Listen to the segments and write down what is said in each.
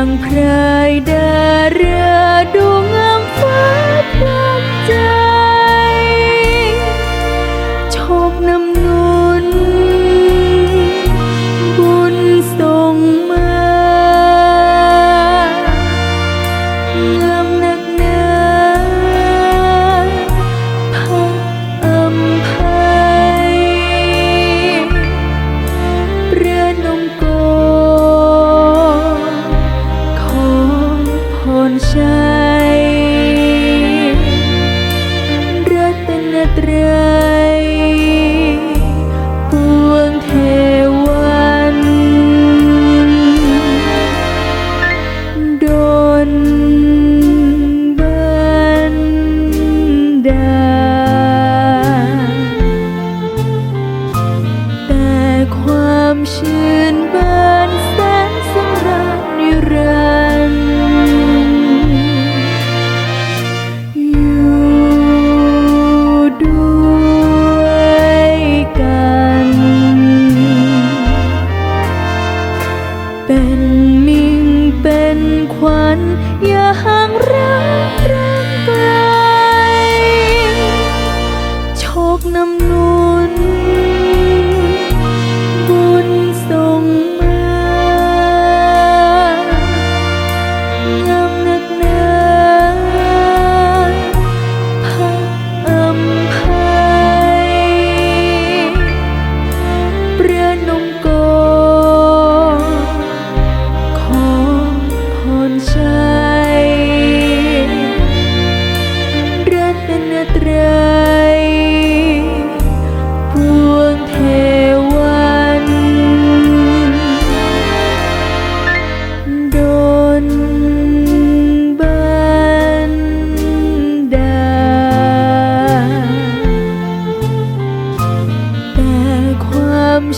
างพรายดารา ชื่นบานแสนสำราญนิรันดร์อยู่ด้วยกัน เป็นมิ่งเป็นขวัญอย่าห่างรักรักไก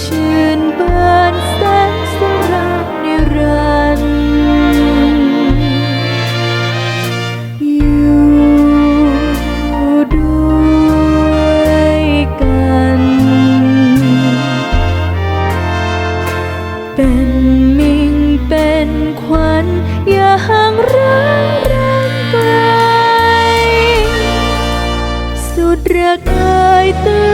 ชื่นบานแสนสราญนิรันดร์อยู่ด้วยกัน เป็นมิ่งเป็นขวัญอย่าห่างรักรักไกลสุดรักเอ่ยตื่นได้เช้า